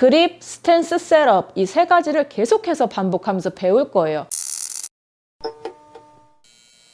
그립, 스탠스, 셋업 이 세 가지를 계속해서 반복하면서 배울 거예요.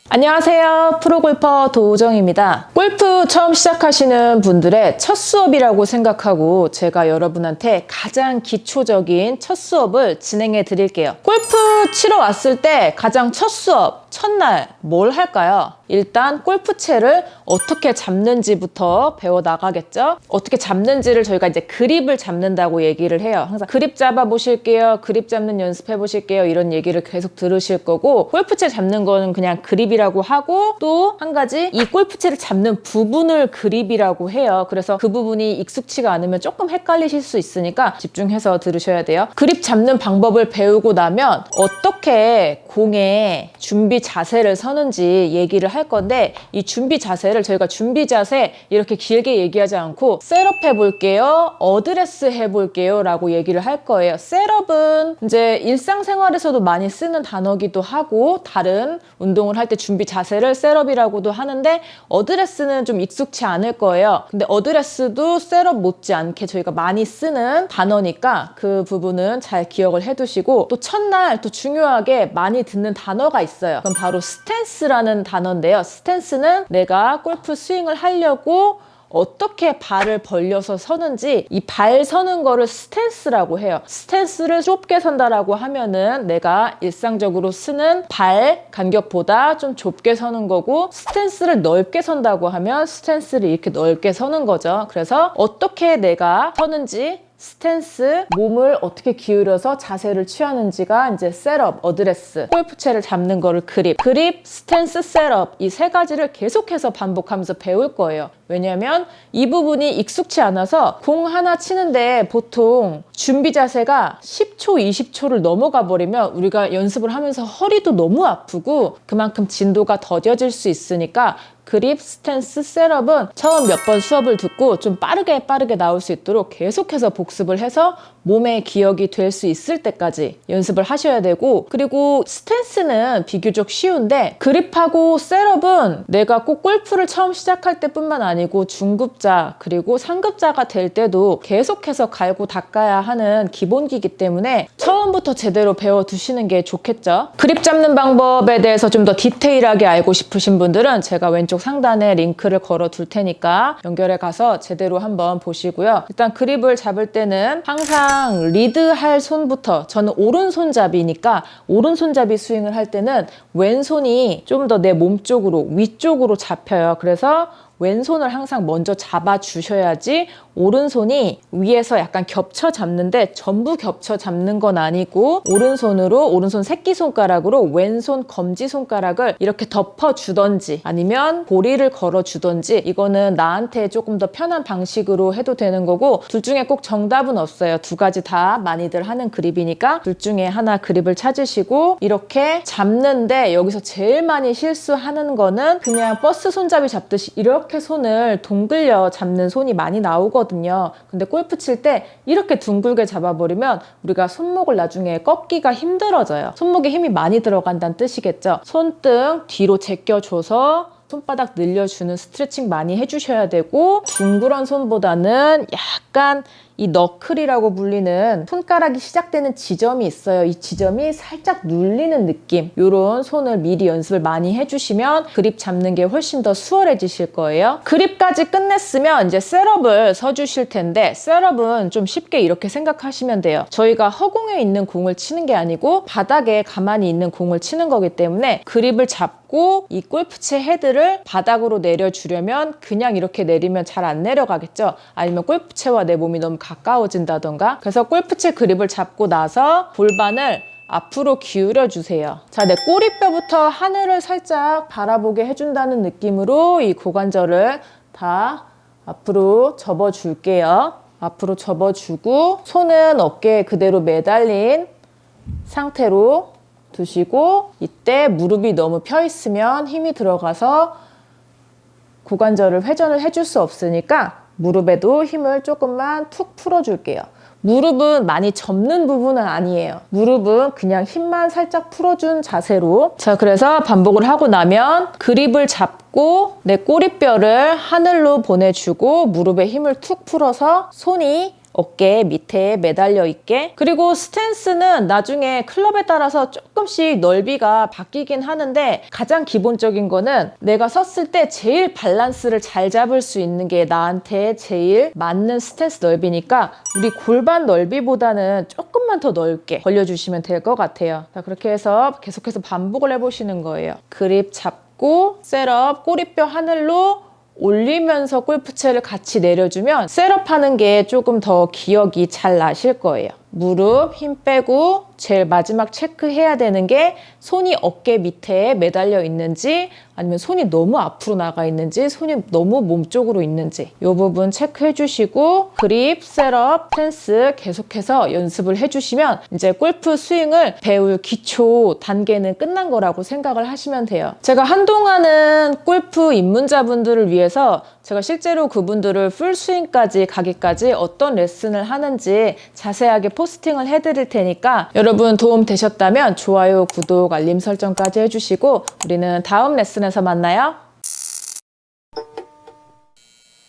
안녕하세요. 프로골퍼 도우정입니다. 골프 처음 시작하시는 분들의 첫 수업이라고 생각하고 제가 여러분한테 가장 기초적인 첫 수업을 진행해 드릴게요. 골프 치러 왔을 때 가장 첫 수업, 첫날 뭘 할까요? 일단 골프채를 어떻게 잡는지부터 배워 나가겠죠? 어떻게 잡는지를 저희가 이제 그립을 잡는다고 얘기를 해요. 항상 그립 잡아 보실게요. 그립 잡는 연습해 보실게요. 이런 얘기를 계속 들으실 거고 골프채 잡는 거는 그냥 그립이라고 하고 또 한 가지 이 골프채를 잡는 부분을 그립이라고 해요. 그래서 그 부분이 익숙치가 않으면 조금 헷갈리실 수 있으니까 집중해서 들으셔야 돼요. 그립 잡는 방법을 배우고 나면 어떻게 공에 준비 자세를 서는지 얘기를 할 건데 이 준비 자세를 저희가 준비 자세 이렇게 길게 얘기하지 않고 셋업 해볼게요. 어드레스 해볼게요. 라고 얘기를 할 거예요. 셋업은 이제 일상생활에서도 많이 쓰는 단어기도 하고 다른 운동을 할 때 준비 자세를 셋업이라고도 하는데 어드레스는 좀 익숙치 않을 거예요. 근데 어드레스도 셋업 못지않게 저희가 많이 쓰는 단어니까 그 부분은 잘 기억을 해두시고 또 첫날 또 중요하게 많이 듣는 단어가 있어요. 그럼 바로 스탠스라는 단어인데요. 스탠스는 내가 골프 스윙을 하려고 어떻게 발을 벌려서 서는지 이 발 서는 거를 스탠스라고 해요. 스탠스를 좁게 선다라고 하면은 내가 일상적으로 쓰는 발 간격보다 좀 좁게 서는 거고 스탠스를 넓게 선다고 하면 스탠스를 이렇게 넓게 서는 거죠. 그래서 어떻게 내가 서는지 스탠스, 몸을 어떻게 기울여서 자세를 취하는지가 이제 셋업, 어드레스, 골프채를 잡는 거를 그립, 그립, 스탠스, 셋업 이 세 가지를 계속해서 반복하면서 배울 거예요. 왜냐하면 이 부분이 익숙치 않아서 공 하나 치는데 보통 준비 자세가 10초, 20초를 넘어가 버리면 우리가 연습을 하면서 허리도 너무 아프고 그만큼 진도가 더뎌질 수 있으니까 그립, 스탠스, 셋업은 처음 몇 번 수업을 듣고 좀 빠르게 빠르게 나올 수 있도록 계속해서 복습을 해서 몸에 기억이 될 수 있을 때까지 연습을 하셔야 되고 그리고 스탠스는 비교적 쉬운데 그립하고 셋업은 내가 꼭 골프를 처음 시작할 때뿐만 아니고 중급자 그리고 상급자가 될 때도 계속해서 갈고 닦아야 하는 기본기이기 때문에 처음부터 제대로 배워 두시는 게 좋겠죠. 그립 잡는 방법에 대해서 좀 더 디테일하게 알고 싶으신 분들은 제가 왼쪽 상단에 링크를 걸어 둘 테니까 연결해 가서 제대로 한번 보시고요. 일단 그립을 잡을 때는 항상 리드할 손부터 저는 오른손잡이니까 오른손잡이 스윙을 할 때는 왼손이 좀 더 내 몸 쪽으로 위쪽으로 잡혀요. 그래서 왼손을 항상 먼저 잡아 주셔야지 오른손이 위에서 약간 겹쳐 잡는데 전부 겹쳐 잡는 건 아니고 오른손으로 오른손 새끼손가락으로 왼손 검지손가락을 이렇게 덮어 주던지 아니면 보리를 걸어 주던지 이거는 나한테 조금 더 편한 방식으로 해도 되는 거고 둘 중에 꼭 정답은 없어요. 두 가지 다 많이들 하는 그립이니까 둘 중에 하나 그립을 찾으시고 이렇게 잡는데 여기서 제일 많이 실수하는 거는 그냥 버스 손잡이 잡듯이 이렇게 손을 동글려 잡는 손이 많이 나오거든요. 근데 골프 칠 때 이렇게 둥글게 잡아버리면 우리가 손목을 나중에 꺾기가 힘들어져요. 손목에 힘이 많이 들어간다는 뜻이겠죠. 손등 뒤로 제껴줘서 손바닥 늘려주는 스트레칭 많이 해주셔야 되고 둥그런 손보다는 약간 이 너클이라고 불리는 손가락이 시작되는 지점이 있어요. 이 지점이 살짝 눌리는 느낌. 이런 손을 미리 연습을 많이 해주시면 그립 잡는 게 훨씬 더 수월해지실 거예요. 그립까지 끝냈으면 이제 셋업을 서주실 텐데 셋업은 좀 쉽게 이렇게 생각하시면 돼요. 저희가 허공에 있는 공을 치는 게 아니고 바닥에 가만히 있는 공을 치는 거기 때문에 그립을 잡고 이 골프채 헤드를 바닥으로 내려주려면 그냥 이렇게 내리면 잘 안 내려가겠죠. 아니면 골프채와 내 몸이 너무 가까워진다던가 그래서 골프채 그립을 잡고 나서 골반을 앞으로 기울여 주세요. 자, 내 꼬리뼈부터 하늘을 살짝 바라보게 해준다는 느낌으로 이 고관절을 다 앞으로 접어 줄게요. 앞으로 접어 주고 손은 어깨에 그대로 매달린 상태로 두시고 이때 무릎이 너무 펴 있으면 힘이 들어가서 고관절을 회전을 해줄 수 없으니까 무릎에도 힘을 조금만 툭 풀어줄게요. 무릎은 많이 접는 부분은 아니에요. 무릎은 그냥 힘만 살짝 풀어준 자세로. 자, 그래서 반복을 하고 나면 그립을 잡고 내 꼬리뼈를 하늘로 보내주고 무릎에 힘을 툭 풀어서 손이 어깨 밑에 매달려 있게 그리고 스탠스는 나중에 클럽에 따라서 조금씩 넓이가 바뀌긴 하는데 가장 기본적인 거는 내가 섰을 때 제일 밸런스를 잘 잡을 수 있는 게 나한테 제일 맞는 스탠스 넓이니까 우리 골반 넓이보다는 조금만 더 넓게 벌려주시면 될 것 같아요. 자, 그렇게 해서 계속해서 반복을 해보시는 거예요. 그립 잡고 셋업 꼬리뼈 하늘로 올리면서 골프채를 같이 내려주면 셋업하는 게 조금 더 기억이 잘 나실 거예요. 무릎 힘 빼고 제일 마지막 체크해야 되는 게 손이 어깨 밑에 매달려 있는지 아니면 손이 너무 앞으로 나가 있는지 손이 너무 몸 쪽으로 있는지 이 부분 체크해 주시고 그립, 셋업, 텐스 계속해서 연습을 해 주시면 이제 골프 스윙을 배울 기초 단계는 끝난 거라고 생각을 하시면 돼요. 제가 한동안은 골프 입문자분들을 위해서 제가 실제로 그분들을 풀스윙까지 가기까지 어떤 레슨을 하는지 자세하게 포스팅을 해드릴 테니까 여러분 도움 되셨다면 좋아요, 구독, 알림 설정까지 해주시고 우리는 다음 레슨에서 만나요.